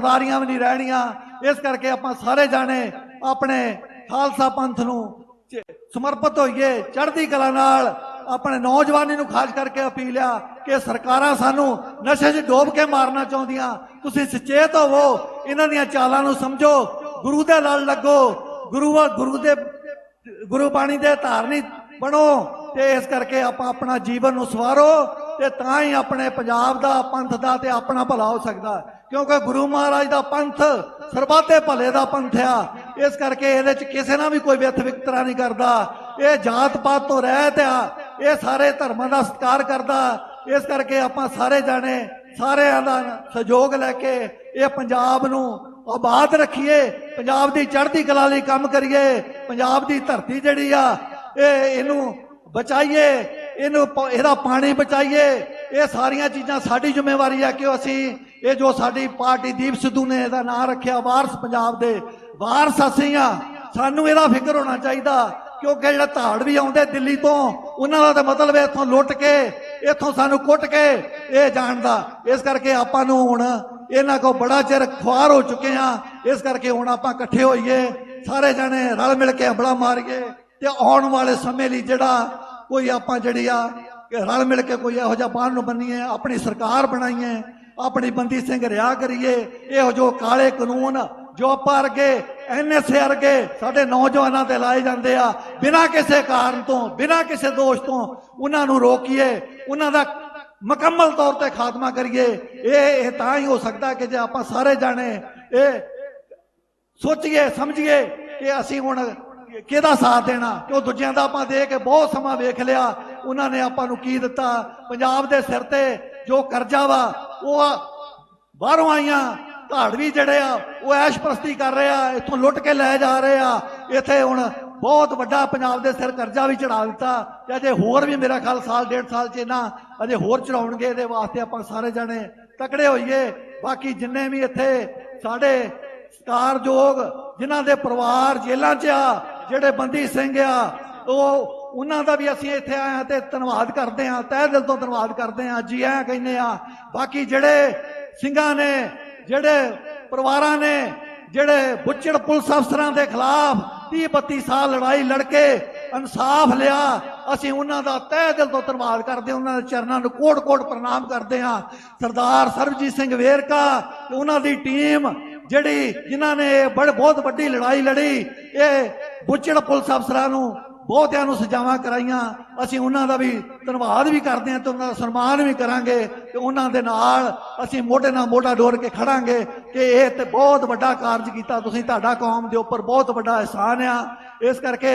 ਸਰਦਾਰੀਆਂ ਵੀ ਨਹੀਂ ਰਹਿਣੀਆਂ। ਇਸ ਕਰਕੇ ਆਪਾਂ ਸਾਰੇ ਜਾਣੇ ਆਪਣੇ ਖਾਲਸਾ ਪੰਥ ਨੂੰ ਸਮਰਪਿਤ ਹੋਈਏ, ਚੜ੍ਹਦੀ ਕਲਾ ਨਾਲ ਆਪਣੇ ਨੌਜਵਾਨੀ ਨੂੰ ਖਾਸ ਕਰਕੇ ਅਪੀਲ ਆ ਕਿ ਸਰਕਾਰਾਂ ਸਾਨੂੰ ਨਸ਼ੇ 'ਚ ਡੋਬ ਕੇ ਮਾਰਨਾ ਚਾਹੁੰਦੀਆਂ। ਤੁਸੀਂ ਸੁਚੇਤ ਹੋਵੋ, ਇਹਨਾਂ ਦੀਆਂ ਚਾਲਾਂ ਨੂੰ ਸਮਝੋ, ਗੁਰੂ ਦੇ ਨਾਲ ਲੱਗੋ, ਗੁਰੂ ਗੁਰੂ ਦੇ, ਗੁਰੂ ਬਾਣੀ ਦੇ ਧਾਰਨੀ ਬਣੋ ਤੇ ਇਸ ਕਰਕੇ ਆਪਾਂ ਆਪਣਾ ਜੀਵਨ ਨੂੰ ਸਵਾਰੋ। ਤੇ ਤਾਂ ਹੀ ਆਪਣੇ ਪੰਜਾਬ ਦਾ ਪੰਥ ਦਾ ਤੇ ਆਪਣਾ ਭਲਾ ਹੋ ਸਕਦਾ ਕਿਉਂਕਿ ਗੁਰੂ ਮਹਾਰਾਜ ਦਾ ਪੰਥ ਸਰਬਾਤੇ ਭਲੇ ਦਾ ਪੰਥ ਆ। ਇਸ ਕਰਕੇ ਇਹਦੇ ਚ ਕਿਸੇ ਨਾਲ ਵੀ ਕੋਈ ਵਿਅਥ ਵਿਕਤਰਾ ਨਹੀਂ ਕਰਦਾ। ਇਹ ਜਾਤ ਪਾਤ ਤੋਂ ਰਹਿਤ ਆ। ਇਹ ਸਾਰੇ ਧਰਮਾਂ ਦਾ ਸਤਿਕਾਰ ਕਰਦਾ। ਇਸ ਕਰਕੇ ਆਪਾਂ ਸਾਰੇ ਜਾਣੇ ਸਾਰਿਆਂ ਦਾ ਸਹਿਯੋਗ ਲੈ ਕੇ ਇਹ ਪੰਜਾਬ ਨੂੰ ਆਬਾਦ ਰੱਖੀਏ। ਪੰਜਾਬ ਦੀ ਚੜ੍ਹਦੀ ਕਲਾ ਲਈ ਕੰਮ ਕਰੀਏ। ਪੰਜਾਬ ਦੀ ਧਰਤੀ ਜਿਹੜੀ ਆ, ਇਹ ਇਹਨੂੰ ਬਚਾਈਏ। ਇਹਨੂੰ ਇਹਦਾ ਪਾਣੀ ਬਚਾਈਏ। ਇਹ ਸਾਰੀਆਂ ਚੀਜ਼ਾਂ ਸਾਡੀ ਜ਼ਿੰਮੇਵਾਰੀ ਹੈ ਕਿ ਅਸੀਂ ਇਹ ਜੋ ਸਾਡੀ ਪਾਰਟੀ ਦੀਪ ਸਿੱਧੂ ਨੇ ਇਹਦਾ ਨਾਂ ਰੱਖਿਆ ਵਾਰਸ ਪੰਜਾਬ ਦੇ। ਵਾਰਸ ਅਸੀਂ ਆ। ਸਾਨੂੰ ਇਹਦਾ ਫਿਕਰ ਹੋਣਾ ਚਾਹੀਦਾ, ਕਿਉਂਕਿ ਜਿਹੜਾ ਧਾੜ ਵੀ ਆਉਂਦੇ ਦਿੱਲੀ ਤੋਂ, ਉਹਨਾਂ ਦਾ ਤਾਂ ਮਤਲਬ ਹੈ ਇੱਥੋਂ ਲੁੱਟ ਕੇ, ਇੱਥੋਂ ਸਾਨੂੰ ਕੁੱਟ ਕੇ ਇਹ ਜਾਣਦਾ ਇਸ ਕਰਕੇ ਆਪਾਂ ਨੂੰ ਹੁਣ ਇਹਨਾਂ ਕੋ ਬੜਾ ਚਿਰ ਖੁਆਰ ਹੋ ਚੁੱਕੇ ਆ। ਇਸ ਕਰਕੇ ਹੁਣ ਆਪਾਂ ਇਕੱਠੇ ਹੋਈਏ, ਸਾਰੇ ਜਣੇ ਰਲ ਮਿਲ ਕੇ ਹੰਬਲਾ ਮਾਰੀਏ ਤੇ ਆਉਣ ਵਾਲੇ ਸਮੇਂ ਲਈ ਜਿਹੜਾ ਕੋਈ ਆਪਾਂ ਜਿਹੜੀ ਆ ਰਲ ਮਿਲ ਕੇ ਕੋਈ ਇਹੋ ਜਿਹਾ ਬਾਹਰ ਨੂੰ ਬੰਨੀਏ, ਆਪਣੀ ਸਰਕਾਰ ਬਣਾਈਏ, ਆਪਣੀ ਬੰਦੀ ਸਿੰਘ ਰਿਆ ਕਰੀਏ, ਇਹੋ ਜੋ ਕਾਲੇ ਕਾਨੂੰਨ ਜੋ ਆਪਾਂ ਅਰਗੇ ਐਨਐਸਏ ਅਰਗੇ ਸਾਡੇ ਨੌਜਵਾਨਾਂ ਤੇ ਲਾਏ ਜਾਂਦੇ ਆ, ਬਿਨਾਂ ਕਿਸੇ ਕਾਰਨ ਤੋਂ, ਬਿਨਾਂ ਕਿਸੇ ਦੋਸ਼ ਤੋਂ ਉਹਨਾਂ ਨੂੰ ਰੋਕੀਏ, ਉਹਨਾਂ ਦਾ ਮੁਕੰਮਲ ਤੌਰ ਤੇ ਖਾਤਮਾ ਕਰੀਏ। ਇਹ ਇਹ ਤਾਂ ਹੀ ਹੋ ਸਕਦਾ ਕਿ ਜੇ ਆਪਾਂ ਸਾਰੇ ਜਾਣੇ ਇਹ ਸੋਚੀਏ, ਸਮਝੀਏ ਕਿ ਅਸੀਂ ਹੁਣ ਕਿਹਦਾ ਸਾਥ ਦੇਣਾ? ਕਿਉਂ ਦੂਜਿਆਂ ਦਾ ਆਪਾਂ ਦੇ ਕੇ ਬਹੁਤ ਸਮਾਂ ਵੇਖ ਲਿਆ। ਉਹਨਾਂ ਨੇ ਆਪਾਂ ਨੂੰ ਕੀ ਦਿੱਤਾ? ਪੰਜਾਬ ਦੇ ਸਿਰ ਤੇ ਜੋ ਕਰਜ਼ਾ ਵਾ, ਉਹ ਬਾਹਰੋਂ ਆਈਆਂ। ਧਾੜਵੀ ਜਿਹੜੇ ਆ, ਉਹ ਐਸ਼ ਪ੍ਰਸਤੀ ਕਰ ਰਹੇ ਆ, ਇੱਥੋਂ ਲੁੱਟ ਕੇ ਲੈ ਜਾ ਰਹੇ ਆ। ਇੱਥੇ ਹੁਣ ਬਹੁਤ ਵੱਡਾ ਪੰਜਾਬ ਦੇ ਸਿਰ ਕਰਜ਼ਾ ਵੀ ਚੜਾ ਦਿੱਤਾ। ਤੇ ਅਜੇ ਹੋਰ ਵੀ ਮੇਰਾ ਖਿਆਲ ਸਾਲ, ਡੇਢ ਸਾਲ ਚ ਇਹਨਾਂ ਅਜੇ ਹੋਰ ਚੜਾਉਣਗੇ, ਇਹਦੇ ਵਾਸਤੇ ਆਪਾਂ ਸਾਰੇ ਜਣੇ ਤਕੜੇ ਹੋਈਏ। ਬਾਕੀ ਜਿੰਨੇ ਵੀ ਇੱਥੇ ਸਾਡੇ ਸਤਿਕਾਰਯੋਗ, ਜਿਨ੍ਹਾਂ ਦੇ ਪਰਿਵਾਰ ਜੇਲ੍ਹਾਂ 'ਚ ਆ ਜਿਹੜੇ ਬੰਦੀ ਸਿੰਘ ਆ, ਉਹ ਉਹਨਾਂ ਦਾ ਵੀ ਅਸੀਂ ਇੱਥੇ ਆਏ ਹਾਂ ਤੇ ਧੰਨਵਾਦ ਕਰਦੇ ਹਾਂ, ਤਹਿ ਦਿਲ ਤੋਂ ਧੰਨਵਾਦ ਕਰਦੇ ਹਾਂ, ਜੀ ਆਇਆਂ ਕਹਿੰਦੇ ਆ। ਬਾਕੀ ਜਿਹੜੇ ਸਿੰਘਾਂ ਨੇ, ਜਿਹੜੇ ਪਰਿਵਾਰਾਂ ਨੇ, ਜਿਹੜੇ ਬੁੱਚੜ ਪੁਲਿਸ ਅਫਸਰਾਂ ਦੇ ਖਿਲਾਫ 30 32 ਸਾਲ ਲੜਾਈ ਲੜ ਕੇ ਇਨਸਾਫ ਲਿਆ, ਅਸੀਂ ਉਹਨਾਂ ਦਾ ਤਹਿ ਦਿਲ ਤੋਂ ਧੰਨਵਾਦ ਕਰਦੇ ਹਾਂ, ਉਹਨਾਂ ਦੇ ਚਰਨਾਂ ਨੂੰ ਕੋਟ-ਕੋਟ ਪ੍ਰਣਾਮ ਕਰਦੇ ਹਾਂ। ਸਰਦਾਰ ਸਰਬਜੀਤ ਸਿੰਘ ਵੇਰਕਾ ਉਹਨਾਂ ਦੀ ਟੀਮ ਜਿਹੜੀ ਜਿਨ੍ਹਾਂ ਨੇ ਇਹ ਬੜ, ਬਹੁਤ ਵੱਡੀ ਲੜਾਈ ਲੜੀ, ਇਹ ਬੁੱਚੜ ਪੁਲਿਸ ਅਫਸਰਾਂ ਨੂੰ ਬਹੁਤਿਆਂ ਨੂੰ ਸਜ਼ਾਵਾਂ ਕਰਾਈਆਂ। ਅਸੀਂ ਉਹਨਾਂ ਦਾ ਵੀ ਧੰਨਵਾਦ ਵੀ ਕਰਦੇ ਹਾਂ ਤੇ ਉਹਨਾਂ ਦਾ ਸਨਮਾਨ ਵੀ ਕਰਾਂਗੇ ਤੇ ਉਹਨਾਂ ਦੇ ਨਾਲ ਅਸੀਂ ਮੋਢੇ ਨਾਲ ਮੋਢਾ ਡੋਰ ਕੇ ਖੜਾਂਗੇ ਕਿ ਇਹ ਤੇ ਬਹੁਤ ਵੱਡਾ ਕਾਰਜ ਕੀਤਾ ਤੁਸੀਂ ਤੁਹਾਡਾ ਕੌਮ ਦੇ ਉੱਪਰ ਬਹੁਤ ਵੱਡਾ ਅਹਿਸਾਨ ਆ। ਇਸ ਕਰਕੇ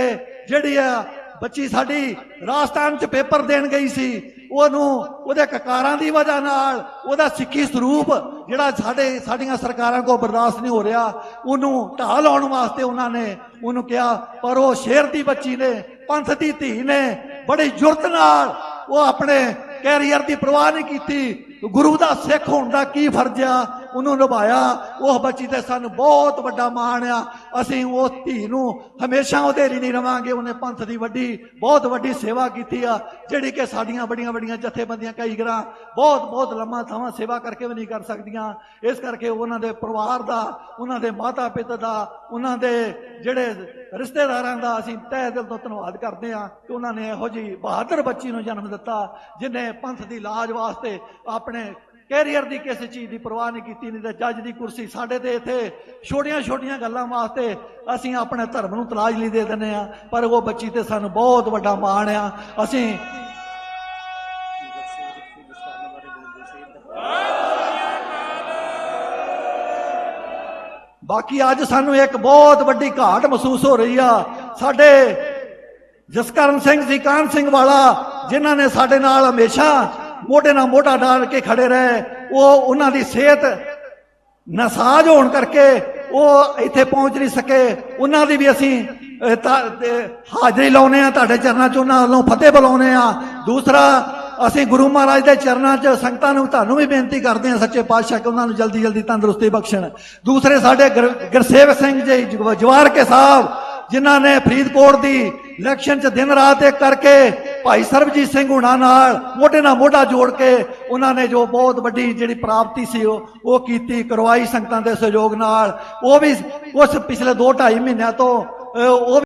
ਜਿਹੜੀ ਆ ਬੱਚੀ ਸਾਡੀ ਰਾਜਸਥਾਨ ਚ ਪੇਪਰ ਦੇਣ ਗਈ ਸੀ, ਉਹਨੂੰ ਉਹਦੇ ਕਕਾਰਾਂ ਦੀ ਵਜ੍ਹਾ ਨਾਲ ਉਹਦਾ ਸਿੱਖੀ ਸਰੂਪ ਜਿਹੜਾ ਸਾਡੇ ਸਾਡੀਆਂ ਸਰਕਾਰਾਂ ਕੋਲ ਬਰਦਾਸ਼ਤ ਨਹੀਂ ਹੋ ਰਿਹਾ, ਉਹਨੂੰ ਢਾਹ ਲਾਉਣ ਵਾਸਤੇ ਉਹਨਾਂ ਨੇ ਉਹਨੂੰ ਕਿਹਾ, ਪਰ ਉਹ ਸ਼ੇਰ ਦੀ ਬੱਚੀ ਨੇ, ਪੰਥ ਦੀ ਧੀ ਨੇ, ਬੜੀ ਜੁਰਤ ਨਾਲ ਉਹ ਆਪਣੇ ਕੈਰੀਅਰ ਦੀ ਪਰਵਾਹ ਨਹੀਂ ਕੀਤੀ। ਗੁਰੂ ਦਾ ਸਿੱਖ ਹੋਣ ਦਾ ਕੀ ਫਰਜ਼ ਆ? ਉਹਨੂੰ ਨਿਭਾਇਆ ਉਹ ਬੱਚੀ ਤੇ ਸਾਨੂੰ ਬਹੁਤ ਵੱਡਾ ਮਾਣ ਆ। ਅਸੀਂ ਉਸ ਧੀ ਨੂੰ ਹਮੇਸ਼ਾ ਉਹਦੇ ਲਈ ਨਹੀਂ ਰਵਾਂਗੇ। ਉਹਨੇ ਪੰਥ ਦੀ ਵੱਡੀ, ਬਹੁਤ ਵੱਡੀ ਸੇਵਾ ਕੀਤੀ ਆ। ਜਿਹੜੀ ਕਿ ਸਾਡੀਆਂ ਵੱਡੀਆਂ ਵੱਡੀਆਂ ਜਥੇਬੰਦੀਆਂ ਕਈ ਗਰਾਂ, ਬਹੁਤ ਬਹੁਤ ਲੰਮਾ ਥਾਵਾਂ ਸੇਵਾ ਕਰਕੇ ਵੀ ਨਹੀਂ ਕਰ ਸਕਦੀਆਂ। ਇਸ ਕਰਕੇ ਉਹਨਾਂ ਦੇ ਪਰਿਵਾਰ ਦਾ, ਉਹਨਾਂ ਦੇ ਮਾਤਾ ਪਿਤਾ ਦਾ, ਉਹਨਾਂ ਦੇ ਜਿਹੜੇ ਰਿਸ਼ਤੇਦਾਰਾਂ ਦਾ ਅਸੀਂ ਤਹਿ ਦਿਲ ਤੋਂ ਧੰਨਵਾਦ ਕਰਦੇ ਹਾਂ ਕਿ ਉਹਨਾਂ ਨੇ ਇਹੋ ਜੀ ਬਹਾਦਰ ਬੱਚੀ ਨੂੰ ਜਨਮ ਦਿੱਤਾ ਜਿਨੇ ਪੰਥ ਦੀ ਲਾਜ ਵਾਸਤੇ ਆਪਣੇ ਕੈਰੀਅਰ ਦੀ ਕਿਸੇ ਚੀਜ਼ ਦੀ ਪਰਵਾਹ ਨਹੀਂ ਕੀਤੀ, ਨਹੀਂ ਤੇ ਜੱਜ ਦੀ ਕੁਰਸੀ। ਸਾਡੇ ਤੇ ਇੱਥੇ ਛੋਟੀਆਂ ਛੋਟੀਆਂ ਗੱਲਾਂ ਵਾਸਤੇ ਅਸੀਂ ਆਪਣੇ ਧਰਮ ਨੂੰ ਤਲਾਜ ਲਈ ਦੇ ਦਿੰਦੇ ਆ ਪਰ ਉਹ ਬੱਚੀ ਤੇ ਸਾਨੂੰ ਬਹੁਤ ਵੱਡਾ ਮਾਣ ਆ। ਅਸੀਂ ਬਾਕੀ ਅੱਜ ਸਾਨੂੰ ਇੱਕ ਬਹੁਤ ਵੱਡੀ ਘਾਟ ਮਹਿਸੂਸ ਹੋ ਰਹੀ ਆ। ਸਾਡੇ ਜਸਕਰਨ ਸਿੰਘ ਜੀ ਕਾਨ ਸਿੰਘ ਵਾਲਾ, ਜਿਨ੍ਹਾਂ ਨੇ ਸਾਡੇ ਨਾਲ ਹਮੇਸ਼ਾ ਮੋਢੇ ਨਾਲ ਮੋਢਾ ਡਾਲ ਕੇ ਖੜੇ ਰਹੇ। ਉਹ ਉਹਨਾਂ ਦੀ ਸਿਹਤ ਨਸਾਜ ਹੋਣ ਕਰਕੇ ਉਹ ਇੱਥੇ ਪਹੁੰਚ ਨਹੀਂ ਸਕੇ। ਉਹਨਾਂ ਦੀ ਵੀ ਅਸੀਂ ਹਾਜ਼ਰੀ ਲਾਉਨੇ ਆ ਤੁਹਾਡੇ ਚਰਨਾਂ 'ਚ ਉਹਨਾਂ ਵੱਲੋਂ ਫਤਿਹ ਬੁਲਾਉਨੇ ਆ ਦੂਸਰਾ, ਅਸੀਂ ਗੁਰੂ ਮਹਾਰਾਜ ਦੇ ਚਰਨਾਂ 'ਚ ਸੰਗਤਾਂ ਨੂੰ ਤੁਹਾਨੂੰ ਵੀ ਬੇਨਤੀ ਕਰਦੇ ਹਾਂ, ਸੱਚੇ ਪਾਤਸ਼ਾਹ, ਕਿ ਉਹਨਾਂ ਨੂੰ ਜਲਦੀ ਜਲਦੀ ਤੰਦਰੁਸਤੀ ਬਖਸ਼ਣ। ਦੂਸਰੇ, ਸਾਡੇ ਗੁਰ- ਗੁਰਸੇਵਕ ਸਿੰਘ ਜੀ, ਜਵਾਰ ਕੇ ਸਾਹਿਬ, ਜਿਨ੍ਹਾਂ ਨੇ ਫਰੀਦਕੋਟ ਦੀ ਇਲੈਕਸ਼ਨ 'ਚ ਦਿਨ ਰਾਤ ਇੱਕ ਕਰਕੇ ਭਾਈ ਸਰਬਜੀਤ ਸਿੰਘ ਹੁਣਾਂ ਨਾਲ ਮੋਢੇ ਨਾਲ ਮੋਢਾ ਜੋੜ ਕੇ ਉਹਨਾਂ ਨੇ ਜੋ ਬਹੁਤ ਵੱਡੀ ਜਿਹੜੀ ਪ੍ਰਾਪਤੀ ਸੀ ਉਹ ਉਹ ਕੀਤੀ ਕਰਵਾਈ ਸੰਗਤਾਂ ਦੇ ਸਹਿਯੋਗ ਨਾਲ। ਉਹ ਵੀ ਉਸ ਪਿਛਲੇ 2 2.5 ਮਹੀਨਿਆਂ ਤੋਂ ਅਹ, ਉਹ